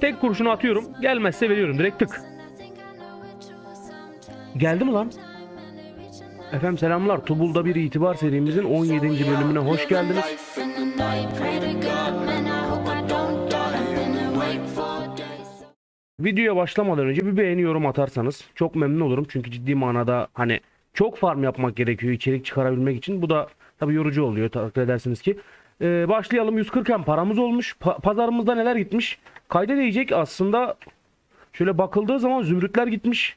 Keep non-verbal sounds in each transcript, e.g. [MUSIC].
Tek kurşunu atıyorum. Gelmezse veriyorum direkt tık. Geldi mi lan? Efendim selamlar. Tubul'da bir itibar serimizin 17. bölümüne hoş geldiniz. Videoya başlamadan önce bir beğeni yorum atarsanız çok memnun olurum. Çünkü ciddi manada hani çok farm yapmak gerekiyor içerik çıkarabilmek için. Bu da tabii yorucu oluyor takdir edersiniz ki. Ee, başlayalım 140 hem paramız olmuş. Pa- pazarımızda neler gitmiş? Kayda değecek aslında şöyle bakıldığı zaman zümrütler gitmiş.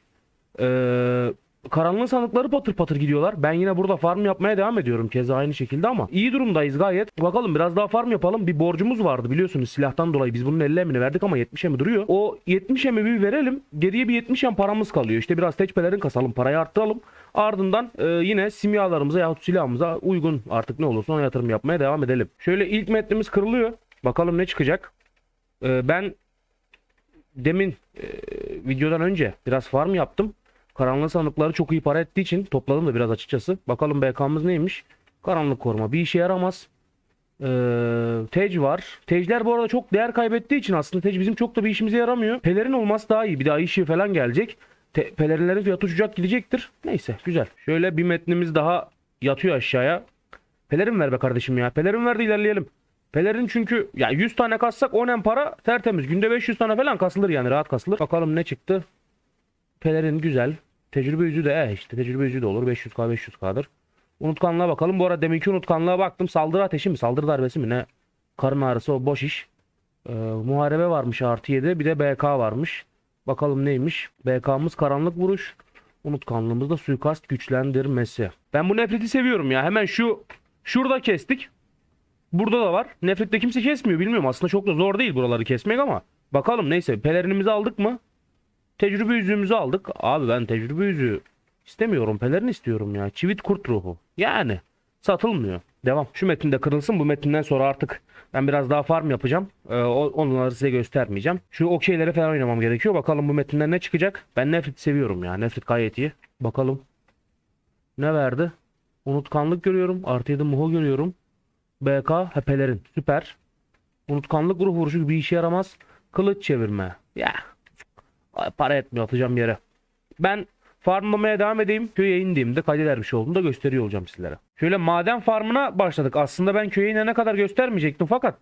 Ee, karanlığın sandıkları patır patır gidiyorlar. Ben yine burada farm yapmaya devam ediyorum keza aynı şekilde ama iyi durumdayız gayet. Bakalım biraz daha farm yapalım. Bir borcumuz vardı biliyorsunuz silahtan dolayı biz bunun 50 emini verdik ama 70 emi duruyor. O 70 emi bir verelim. Geriye bir 70 em paramız kalıyor. İşte biraz teçpelerin kasalım parayı arttıralım. Ardından e, yine simyalarımıza yahut silahımıza uygun artık ne olursa ona yatırım yapmaya devam edelim. Şöyle ilk metnimiz kırılıyor. Bakalım ne çıkacak. E, ben demin e, videodan önce biraz farm yaptım. Karanlık sandıkları çok iyi para ettiği için topladım da biraz açıkçası. Bakalım BK'mız neymiş? Karanlık koruma bir işe yaramaz. Ee, Tej var. Tejler bu arada çok değer kaybettiği için aslında Tej bizim çok da bir işimize yaramıyor. Pelerin olması daha iyi. Bir de ay ışığı falan gelecek. Te- pelerinlerin fiyatı uçacak gidecektir. Neyse güzel. Şöyle bir metnimiz daha yatıyor aşağıya. Pelerin ver be kardeşim ya. Pelerin ver de ilerleyelim. Pelerin çünkü ya 100 tane kassak 10 en para tertemiz. Günde 500 tane falan kasılır yani rahat kasılır. Bakalım ne çıktı. Pelerin güzel. Tecrübe yüzü de eh işte tecrübe yüzü de olur. 500k 500k'dır. Unutkanlığa bakalım. Bu arada deminki unutkanlığa baktım. Saldırı ateşi mi? Saldırı darbesi mi? Ne? Karın ağrısı o boş iş. Ee, muharebe varmış artı 7. Bir de BK varmış. Bakalım neymiş? BK'mız karanlık vuruş. Unutkanlığımız da suikast güçlendirmesi. Ben bu nefreti seviyorum ya. Hemen şu şurada kestik. Burada da var. Nefrette kimse kesmiyor bilmiyorum. Aslında çok da zor değil buraları kesmek ama. Bakalım neyse. Pelerinimizi aldık mı? Tecrübe yüzüğümüzü aldık. Abi ben tecrübe yüzüğü istemiyorum. Pelerin istiyorum ya. Çivit kurt ruhu. Yani satılmıyor. Devam. Şu metinde kırılsın. Bu metinden sonra artık ben biraz daha farm yapacağım. Ee, onları size göstermeyeceğim. Şu okeyleri falan oynamam gerekiyor. Bakalım bu metinden ne çıkacak. Ben Nefrit seviyorum ya. Nefrit gayet iyi. Bakalım. Ne verdi? Unutkanlık görüyorum. Artı 7 muho görüyorum. BK hepelerin. Süper. Unutkanlık ruh vuruşu bir işe yaramaz. Kılıç çevirme. Ya. Ay, Para etmiyor atacağım yere. Ben farmlamaya devam edeyim. Köye indiğimde kaydeder bir şey olduğunu da gösteriyor olacağım sizlere. Şöyle maden farmına başladık. Aslında ben köye inene kadar göstermeyecektim fakat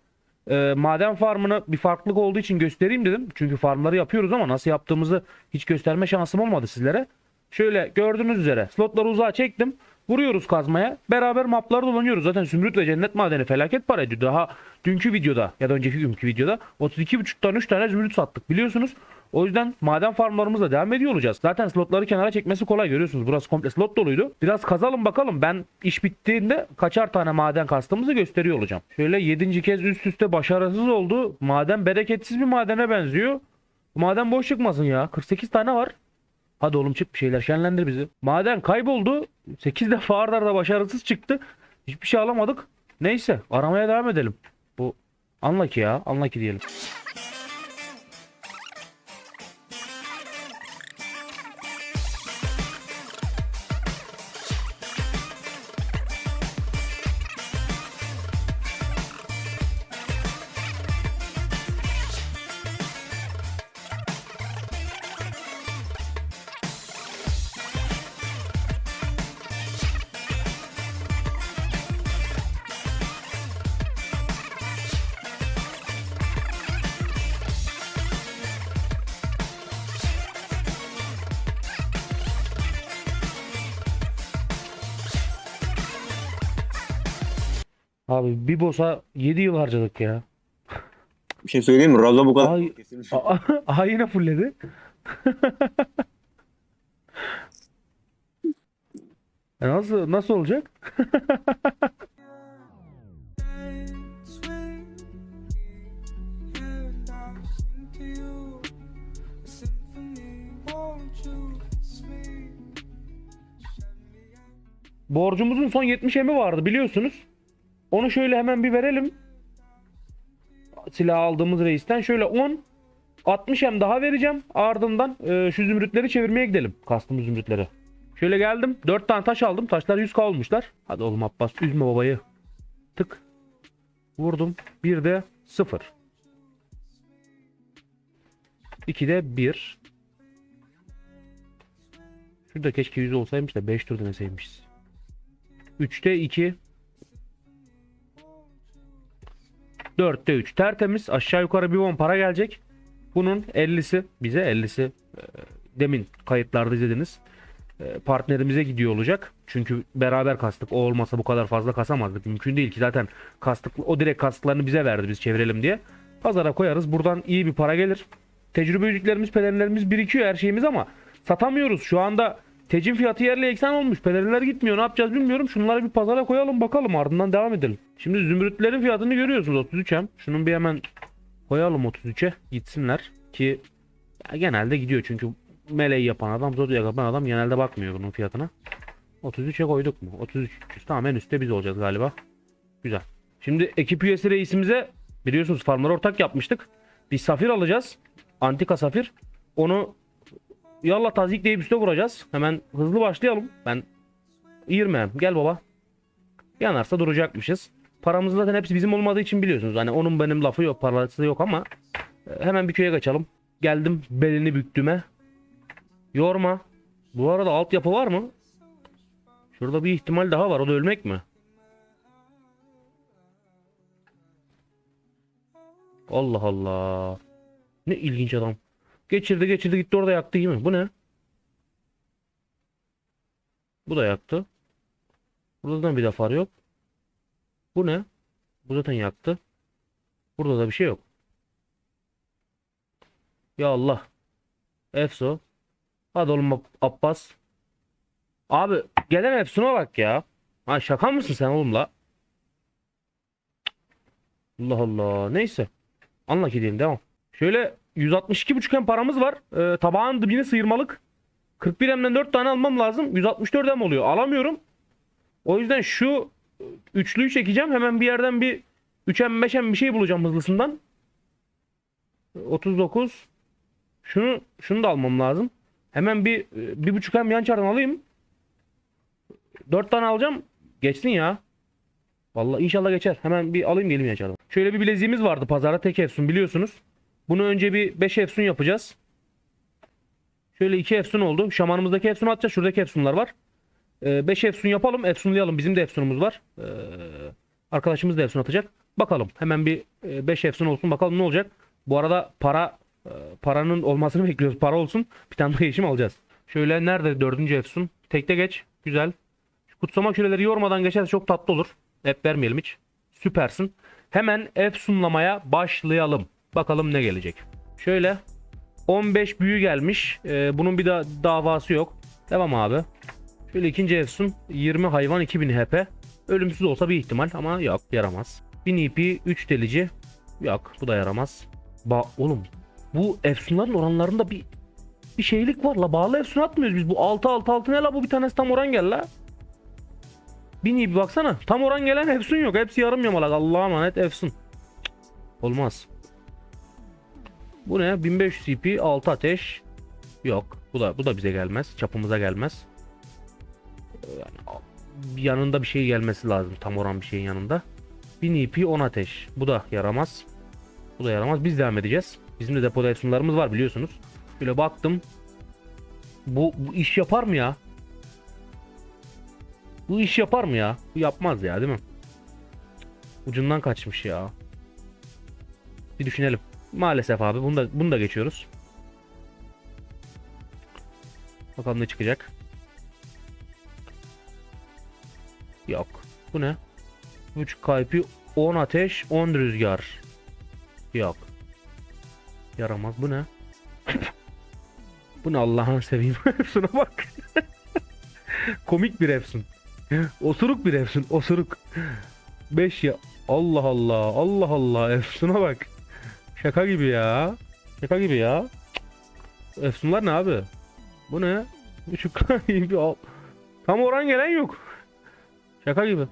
e, maden farmını bir farklılık olduğu için göstereyim dedim. Çünkü farmları yapıyoruz ama nasıl yaptığımızı hiç gösterme şansım olmadı sizlere. Şöyle gördüğünüz üzere slotları uzağa çektim. Vuruyoruz kazmaya. Beraber mapları dolanıyoruz. Zaten Zümrüt ve Cennet Madeni felaket para ediyor. Daha dünkü videoda ya da önceki günkü videoda 32,5 tane 3 tane Zümrüt sattık biliyorsunuz. O yüzden maden farmlarımızla devam ediyor olacağız. Zaten slotları kenara çekmesi kolay görüyorsunuz. Burası komple slot doluydu. Biraz kazalım bakalım. Ben iş bittiğinde kaçar tane maden kastığımızı gösteriyor olacağım. Şöyle 7. kez üst üste başarısız oldu. Maden bereketsiz bir madene benziyor. Maden boş çıkmasın ya. 48 tane var. Hadi oğlum çık bir şeyler şenlendir bizi. Maden kayboldu. 8 defa arda arda başarısız çıktı. Hiçbir şey alamadık. Neyse aramaya devam edelim. Bu anla ki ya anla ki diyelim. Abi bir boss'a 7 yıl harcadık ya. Bir şey söyleyeyim mi? Razo bu kadar Ay- kesilmiş. Aha yine fullledi. [LAUGHS] E nasıl nasıl olacak? [LAUGHS] Borcumuzun son 70 emi vardı biliyorsunuz. Onu şöyle hemen bir verelim. Silah aldığımız reisten şöyle 10 60 hem daha vereceğim. Ardından e, şu zümrütleri çevirmeye gidelim. Kastım zümrütleri. Şöyle geldim. 4 tane taş aldım. Taşlar 100 olmuşlar. Hadi oğlum Abbas üzme babayı. Tık. Vurdum. Bir de 0. 2'de 1. Şurada keşke 100 olsaymış da 5 tur deneseymişiz. 3'te 2. 4'te 3. Tertemiz. Aşağı yukarı bir 10 para gelecek. Bunun 50'si bize 50'si e, demin kayıtlarda izlediniz. E, partnerimize gidiyor olacak. Çünkü beraber kastık. O olmasa bu kadar fazla kasamazdık. Mümkün değil ki zaten kastık. O direkt kastıklarını bize verdi biz çevirelim diye. Pazara koyarız. Buradan iyi bir para gelir. Tecrübe yüzüklerimiz, pelerinlerimiz birikiyor her şeyimiz ama satamıyoruz. Şu anda tecin fiyatı yerle eksen olmuş. Pelerinler gitmiyor. Ne yapacağız bilmiyorum. Şunları bir pazara koyalım bakalım. Ardından devam edelim. Şimdi zümrütlerin fiyatını görüyorsunuz 33 hem. Şunun bir hemen koyalım 33'e gitsinler ki genelde gidiyor çünkü meleği yapan adam, zodyak yapan adam genelde bakmıyor bunun fiyatına. 33'e koyduk mu? 33 300. Tamam en üstte biz olacağız galiba. Güzel. Şimdi ekip üyesi reisimize biliyorsunuz farmları ortak yapmıştık. Bir safir alacağız. Antika safir. Onu yallah tazik deyip üste vuracağız. Hemen hızlı başlayalım. Ben 20. Gel baba. Yanarsa duracakmışız. Paramız zaten hepsi bizim olmadığı için biliyorsunuz. Hani onun benim lafı yok, parası yok ama e, hemen bir köye kaçalım. Geldim belini büktüme. Yorma. Bu arada altyapı var mı? Şurada bir ihtimal daha var. O da ölmek mi? Allah Allah. Ne ilginç adam. Geçirdi geçirdi gitti orada yaktı değil mi? Bu ne? Bu da yaktı. Burada da bir de far yok. Bu ne? Bu zaten yaktı. Burada da bir şey yok. Ya Allah. Efso. Hadi oğlum Ab- Abbas. Abi gelen Efsun'a bak ya. Ha şaka mısın sen oğlum la? Allah Allah. Neyse. Anla ki diyelim devam. Şöyle 162 buçukken paramız var. Ee, tabağın dibini sıyırmalık. 41 emden 4 tane almam lazım. 164 em oluyor. Alamıyorum. O yüzden şu üçlüyü çekeceğim. Hemen bir yerden bir 3M 5M bir şey bulacağım hızlısından. 39. Şunu şunu da almam lazım. Hemen bir bir buçuk hem yan çardan alayım. 4 tane alacağım. Geçsin ya. Vallahi inşallah geçer. Hemen bir alayım geleyim yan çardan. Şöyle bir bileziğimiz vardı pazara tek efsun biliyorsunuz. Bunu önce bir 5 efsun yapacağız. Şöyle 2 efsun oldu. Şamanımızdaki efsunu atacağız. Şuradaki efsunlar var. 5 efsun yapalım. Efsunlayalım. Bizim de efsunumuz var. Ee, arkadaşımız da efsun atacak. Bakalım. Hemen bir 5 efsun olsun. Bakalım ne olacak. Bu arada para e, paranın olmasını [LAUGHS] bekliyoruz. Para olsun. Bir tane daha yeşim alacağız. Şöyle nerede dördüncü efsun? Tekte geç. Güzel. Şu kutsama küreleri yormadan geçerse çok tatlı olur. Hep vermeyelim hiç. Süpersin. Hemen efsunlamaya başlayalım. Bakalım ne gelecek. Şöyle 15 büyü gelmiş. Ee, bunun bir da davası yok. Devam abi. Şöyle ikinci efsun 20 hayvan 2000 HP. Ölümsüz olsa bir ihtimal ama yok yaramaz. 1000 EP 3 delici. Yok bu da yaramaz. Ba oğlum bu efsunların oranlarında bir bir şeylik var la bağlı efsun atmıyoruz biz bu 6 6 6 ne la bu bir tanesi tam oran gel la. 1000 EP baksana tam oran gelen efsun yok hepsi yarım yamalak Allah'a emanet efsun. Cık, Olmaz. Bu ne? 1500 CP 6 ateş. Yok. Bu da bu da bize gelmez. Çapımıza gelmez. Yani yanında bir şey gelmesi lazım. Tam oran bir şeyin yanında. 1000 EP 10 ateş. Bu da yaramaz. Bu da yaramaz. Biz devam edeceğiz. Bizim de depoda efsunlarımız var biliyorsunuz. Şöyle baktım. Bu, bu iş yapar mı ya? Bu iş yapar mı ya? Bu yapmaz ya değil mi? Ucundan kaçmış ya. Bir düşünelim. Maalesef abi bunu da, bunu da geçiyoruz. Bakalım ne çıkacak. Yok. Bu ne? 3 kalpi 10 ateş 10 rüzgar. Yok. Yaramaz. Bu ne? Bu ne Allah'ını seveyim. [LAUGHS] Efsun'a bak. [LAUGHS] Komik bir Efsun. Osuruk bir Efsun. Osuruk. 5 ya. Allah Allah. Allah Allah. Efsun'a bak. Şaka gibi ya. Şaka gibi ya. Efsunlar ne abi? Bu ne? Buçuk [LAUGHS] bir al. Tam oran gelen yok. Şaka gibi.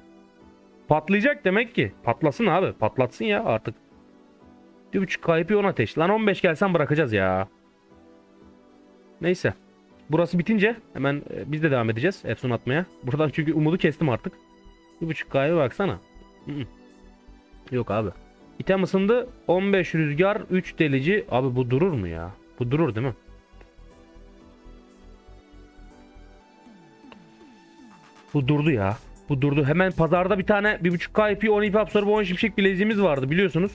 Patlayacak demek ki. Patlasın abi. Patlatsın ya artık. Bir buçuk kayıp 10 ateş. Lan 15 gelsen bırakacağız ya. Neyse. Burası bitince hemen e, biz de devam edeceğiz Efsun atmaya. Buradan çünkü umudu kestim artık. Bir buçuk kayıp baksana. Yok abi. İtem ısındı. 15 rüzgar, 3 delici. Abi bu durur mu ya? Bu durur değil mi? Bu durdu ya. Bu durdu. Hemen pazarda bir tane 1.5K IP 10 IP absorbe 10 şimşek bileziğimiz vardı biliyorsunuz.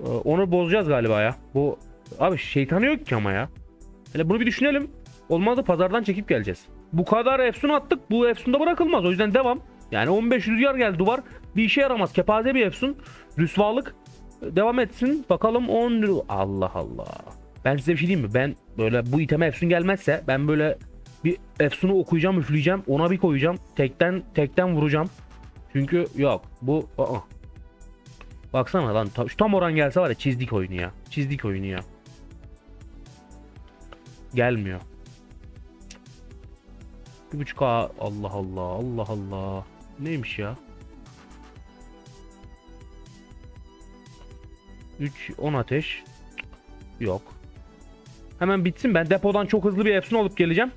Ee, Onu bozacağız galiba ya. Bu abi şeytanı yok ki ama ya. Hele bunu bir düşünelim. Olmadı pazardan çekip geleceğiz. Bu kadar Efsun attık. Bu Efsun'da bırakılmaz. O yüzden devam. Yani 15 rüzgar geldi duvar. Bir işe yaramaz. Kepaze bir Efsun. Rüsvalık. Devam etsin. Bakalım 10 lira. Allah Allah. Ben size bir şey diyeyim mi? Ben böyle bu iteme Efsun gelmezse ben böyle bir Efsun'u okuyacağım, üfleyeceğim. Ona bir koyacağım. Tekten tekten vuracağım. Çünkü yok. Bu aa. Baksana lan şu tam oran gelse var ya çizdik oyunu ya. Çizdik oyunu ya. Gelmiyor. Bir buçuk A Allah Allah Allah Allah. Neymiş ya? 3 10 ateş. Yok. Hemen bitsin ben depodan çok hızlı bir Efsun alıp geleceğim.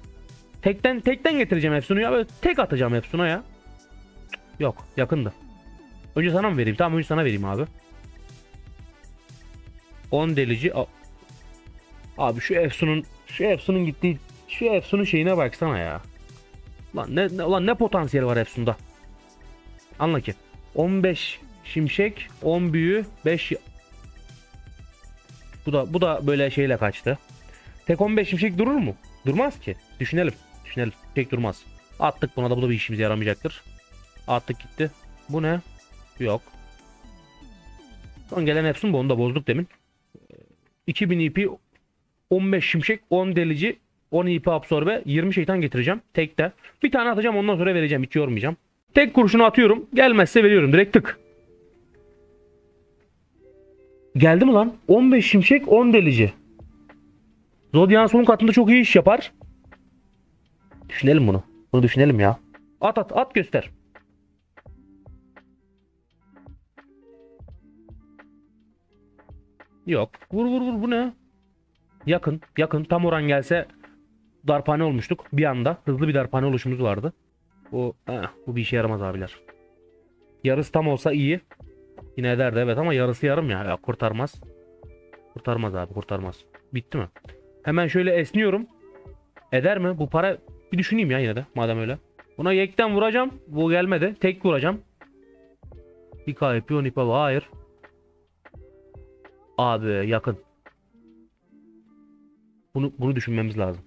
Tekten tekten getireceğim Efsun'u ya. Böyle tek atacağım Efsun'a ya. Yok yakındı. Önce sana mı vereyim? Tamam önce sana vereyim abi. 10 delici. Abi şu Efsun'un şu Efsun'un gittiği şu Efsun'un şeyine baksana ya. Lan ne, ne lan ne potansiyel var Efsun'da. Anla ki. 15 şimşek, 10 büyü, 5 Bu da bu da böyle şeyle kaçtı. Tek 15 şimşek durur mu? Durmaz ki. Düşünelim. Düşünelim. Tek durmaz. Attık buna da bu da bir işimize yaramayacaktır. Attık gitti. Bu ne? Yok. Son gelen Efsun bu onu da bozduk demin. 2000 IP 15 şimşek 10 delici 10 IP absorbe 20 şeytan getireceğim. Tekte. Bir tane atacağım ondan sonra vereceğim. Hiç yormayacağım. Tek kurşunu atıyorum. Gelmezse veriyorum. Direkt tık. Geldi mi lan? 15 şimşek 10 delici. Zodyan son katında çok iyi iş yapar. Düşünelim bunu. Bunu düşünelim ya. At at at göster. Yok. Vur vur vur bu ne? Yakın yakın tam oran gelse darphane olmuştuk bir anda. Hızlı bir darphane oluşumuz vardı. Bu, eh, bu bir işe yaramaz abiler. Yarısı tam olsa iyi. Yine ederdi evet ama yarısı yarım ya. ya kurtarmaz. Kurtarmaz abi kurtarmaz. Bitti mi? Hemen şöyle esniyorum. Eder mi? Bu para bir düşüneyim ya yine de madem öyle. Buna yekten vuracağım. Bu gelmedi. Tek vuracağım. Bir kayıp bir ipe hayır. Abi yakın. Bunu bunu düşünmemiz lazım.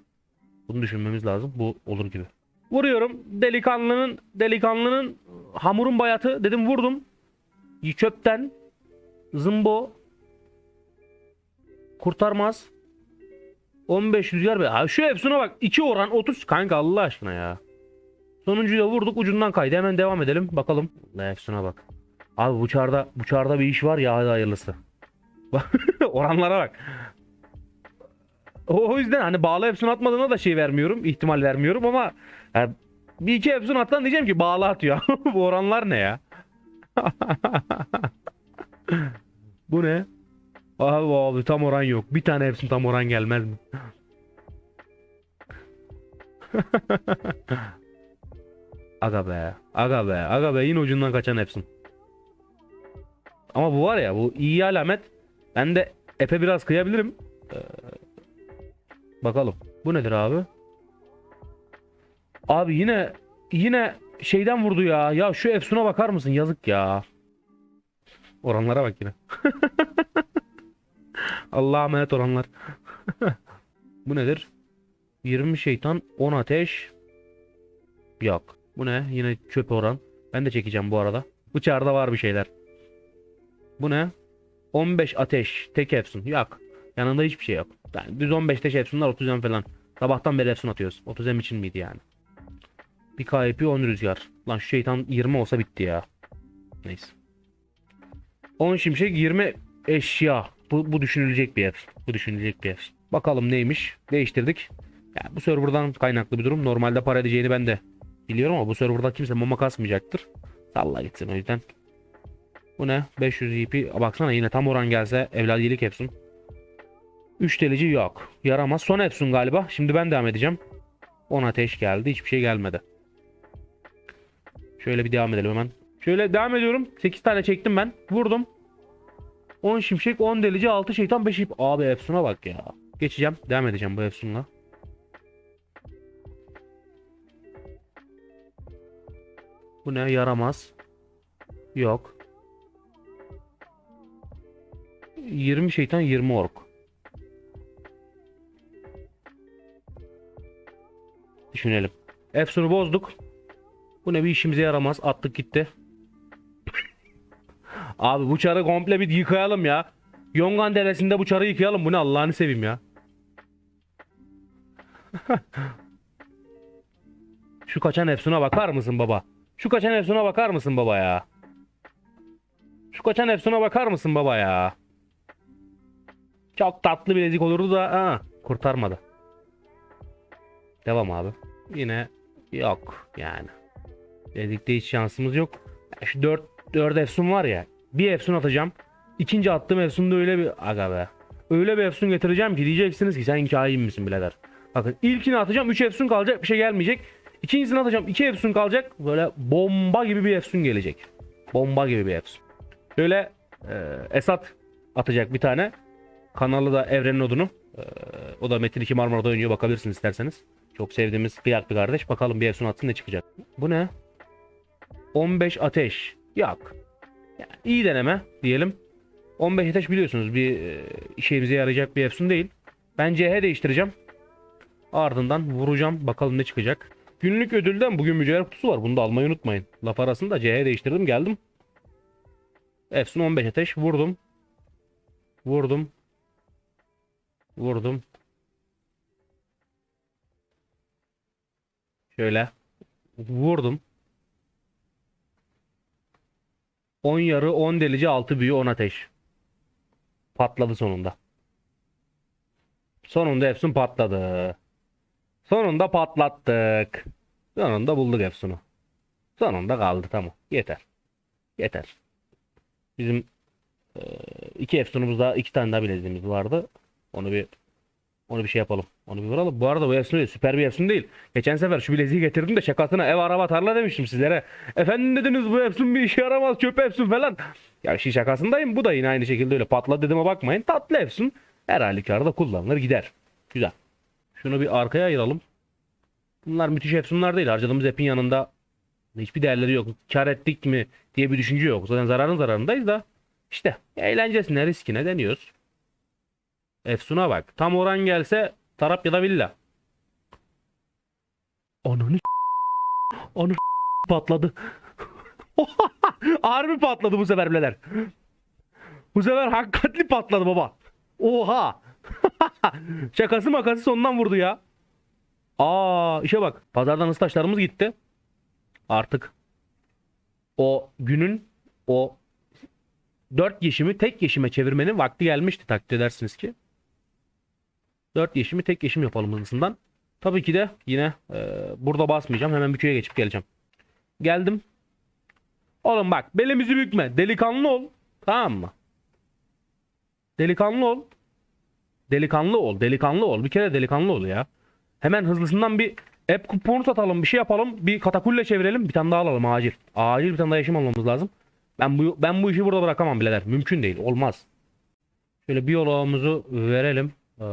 Bunu düşünmemiz lazım. Bu olur gibi. Vuruyorum. Delikanlının delikanlının hamurun bayatı dedim vurdum. Çöpten zımbo kurtarmaz. 15 rüzgar be. Abi şu Efsun'a bak. 2 oran 30 kanka Allah aşkına ya. Sonuncuyu da vurduk ucundan kaydı. Hemen devam edelim. Bakalım. La Efsun'a bak. Abi bu çarda, bu çarda bir iş var ya hadi hayırlısı. [LAUGHS] Oranlara bak. O o yüzden hani bağlı Efsun atmadığına da şey vermiyorum. ihtimal vermiyorum ama yani bir iki Efsun attan diyeceğim ki bağlı atıyor. [LAUGHS] bu oranlar ne ya? [LAUGHS] bu ne? Abi abi tam oran yok. Bir tane Efsun tam oran gelmez mi? [LAUGHS] aga be. Aga be. Aga be. Yine ucundan kaçan Efsun. Ama bu var ya bu iyi alamet. Ben de epe biraz kıyabilirim. Ee, bakalım. Bu nedir abi? Abi yine yine şeyden vurdu ya. Ya şu Efsun'a bakar mısın? Yazık ya. Oranlara bak yine. [LAUGHS] Allah'a emanet oranlar. [LAUGHS] Bu nedir? 20 şeytan 10 ateş. Yok. Bu ne? Yine çöp oran. Ben de çekeceğim bu arada. Bıçarda var bir şeyler. Bu ne? 15 ateş. Tek Efsun. Yok. Yanında hiçbir şey yok. Yani düz 15 ateş Efsunlar 30 em falan. Sabahtan beri Efsun atıyoruz. 30 em için miydi yani? Bir KP 10 rüzgar. Lan şu şeytan 20 olsa bitti ya. Neyse. 10 şimşek 20 eşya. Bu, bu düşünülecek bir yer. Bu düşünülecek bir yer. Bakalım neymiş. Değiştirdik. Yani bu serverdan kaynaklı bir durum. Normalde para edeceğini ben de biliyorum ama bu serverda kimse mama kasmayacaktır. Salla gitsin o yüzden. Bu ne? 500 EP. Baksana yine tam oran gelse evladiyelik Epson. 3 delici yok. Yaramaz. Son Epson galiba. Şimdi ben devam edeceğim. 10 ateş geldi. Hiçbir şey gelmedi. Şöyle bir devam edelim hemen. Şöyle devam ediyorum. 8 tane çektim ben. Vurdum. 10 şimşek, 10 delici, 6 şeytan, 5 ip. Abi Epson'a bak ya. Geçeceğim. Devam edeceğim bu Efsun'la. Bu ne? Yaramaz. Yok. 20 şeytan 20 ork. Düşünelim. Efsun'u bozduk. Bu ne bir işimize yaramaz. Attık gitti. Abi bu çarı komple bir yıkayalım ya. Yongan Deresi'nde bu çarı yıkayalım. Bu ne Allah'ını seveyim ya. [LAUGHS] Şu kaçan Efsun'a bakar mısın baba? Şu kaçan Efsun'a bakar mısın baba ya? Şu kaçan Efsun'a bakar mısın baba ya? Çok tatlı bilezik olurdu da ha, kurtarmadı. Devam abi. Yine yok yani. Dedikte hiç şansımız yok. Şu 4 4 Efsun var ya. Bir Efsun atacağım. İkinci attığım Efsun'da öyle bir aga be. Öyle bir Efsun getireceğim ki diyeceksiniz ki sen kain misin birader. Bakın ilkini atacağım 3 Efsun kalacak bir şey gelmeyecek. İkincisini atacağım 2 Efsun kalacak. Böyle bomba gibi bir Efsun gelecek. Bomba gibi bir Efsun. Şöyle e, Esat atacak bir tane. Kanalı da Evrenin Odunu. E, o da Metin 2 Marmara'da oynuyor bakabilirsiniz isterseniz. Çok sevdiğimiz kıyak bir kardeş. Bakalım bir Efsun atsın ne çıkacak. Bu ne? 15 ateş. Yok. Yani iyi deneme diyelim. 15 ateş biliyorsunuz bir e, işimize yarayacak bir Efsun değil. Ben CH değiştireceğim. Ardından vuracağım. Bakalım ne çıkacak. Günlük ödülden bugün mücevher kutusu var. Bunu da almayı unutmayın. Laf arasında CH değiştirdim geldim. Efsun 15 ateş. Vurdum. Vurdum. Vurdum. Şöyle. Vurdum. 10 yarı 10 delici 6 büyü 10 ateş. Patladı sonunda. Sonunda Efsun patladı. Sonunda patlattık. Sonunda bulduk Efsun'u. Sonunda kaldı tamam. Yeter. Yeter. Bizim iki Efsun'umuzda iki tane daha bileziğimiz vardı. Onu bir onu bir şey yapalım. Onu bir vuralım. Bu arada bu Efsun değil. Süper bir Efsun değil. Geçen sefer şu bileziği getirdim de şakasına ev araba tarla demiştim sizlere. Efendim dediniz bu Efsun bir işe yaramaz çöp Efsun falan. Ya şey şakasındayım. Bu da yine aynı şekilde öyle patladı dediğime bakmayın. Tatlı Efsun. Her halükarda kullanılır gider. Güzel. Şunu bir arkaya ayıralım. Bunlar müthiş Efsunlar değil. Harcadığımız app'in yanında hiçbir değerleri yok. Kar ettik mi diye bir düşünce yok. Zaten zararın zararındayız da. İşte eğlencesine riskine deniyoruz. Efsun'a bak. Tam oran gelse tarap ya da villa. Ananı Anı patladı. [LAUGHS] Harbi patladı bu sefer birader. Bu sefer hakikatli patladı baba. Oha. [LAUGHS] Şakası makası sonundan vurdu ya. Aa işe bak. Pazardan ısı taşlarımız gitti. Artık o günün o dört yeşimi tek yeşime çevirmenin vakti gelmişti takdir edersiniz ki. Dört yeşimi tek yeşim yapalım hızlısından. Tabii ki de yine e, burada basmayacağım. Hemen bir köye geçip geleceğim. Geldim. Oğlum bak belimizi bükme. Delikanlı ol. Tamam mı? Delikanlı ol. Delikanlı ol. Delikanlı ol. Bir kere delikanlı ol ya. Hemen hızlısından bir app kuponu satalım. Bir şey yapalım. Bir katakulle çevirelim. Bir tane daha alalım acil. Acil bir tane daha yaşam almamız lazım. Ben bu ben bu işi burada bırakamam birader. Mümkün değil. Olmaz. Şöyle biyoloğumuzu verelim. Ee,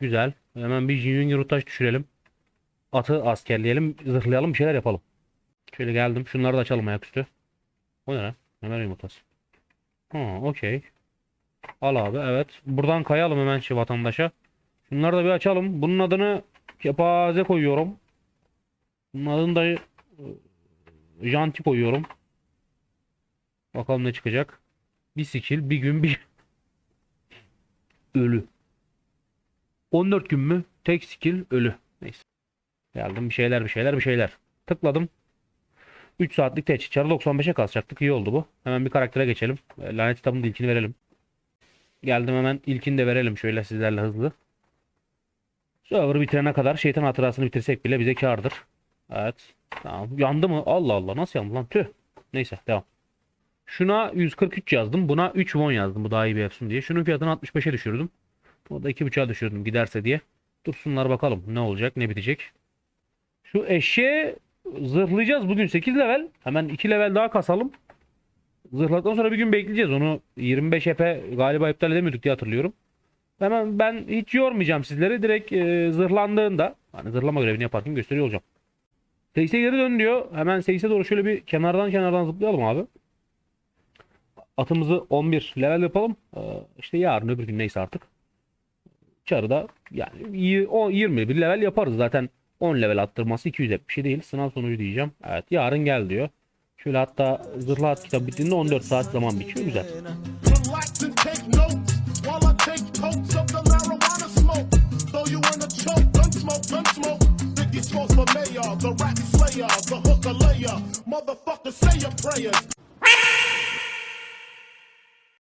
güzel. Hemen bir Junior Rutaş düşürelim. Atı askerleyelim. Zırhlayalım. Bir şeyler yapalım. Şöyle geldim. Şunları da açalım ayaküstü. O ne lan? Hemen yumurtası. Ha, okey. Al abi evet. Buradan kayalım hemen şu vatandaşa. Şunları da bir açalım. Bunun adını kepaze koyuyorum. Bunun adını da e, janti koyuyorum. Bakalım ne çıkacak. Bir skill bir gün bir [LAUGHS] ölü. 14 gün mü? Tek skill ölü. Neyse. Geldim bir şeyler bir şeyler bir şeyler. Tıkladım. 3 saatlik teçhit. Çarı 95'e kasacaktık. İyi oldu bu. Hemen bir karaktere geçelim. E, Lanet kitabının ilkini verelim. Geldim hemen ilkini de verelim şöyle sizlerle hızlı. Server bitirene kadar şeytan hatırasını bitirsek bile bize kârdır. Evet. Tamam. Yandı mı? Allah Allah. Nasıl yandı lan? Tüh. Neyse devam. Şuna 143 yazdım. Buna 3 won yazdım. Bu daha iyi bir yapsın diye. Şunun fiyatını 65'e düşürdüm. O da 2.5'a düşürdüm giderse diye. Dursunlar bakalım ne olacak ne bitecek. Şu eşeği zırhlayacağız bugün 8 level. Hemen 2 level daha kasalım. Zırhladıktan sonra bir gün bekleyeceğiz. Onu 25 epe galiba iptal edemiyorduk diye hatırlıyorum. Hemen ben hiç yormayacağım sizleri. Direkt e, zırhlandığında hani zırhlama görevini yaparken gösteriyor olacağım. Seyse geri dön diyor. Hemen Seyse doğru şöyle bir kenardan kenardan zıplayalım abi. Atımızı 11 level yapalım. Ee, işte yarın öbür gün neyse artık. Çarı'da yani 10, 20 bir level yaparız zaten. 10 level attırması 270 şey değil. Sınav sonucu diyeceğim. Evet yarın gel diyor. Şöyle hatta zırhlı at kitabı bittiğinde 14 saat zaman bitiyor. Güzel.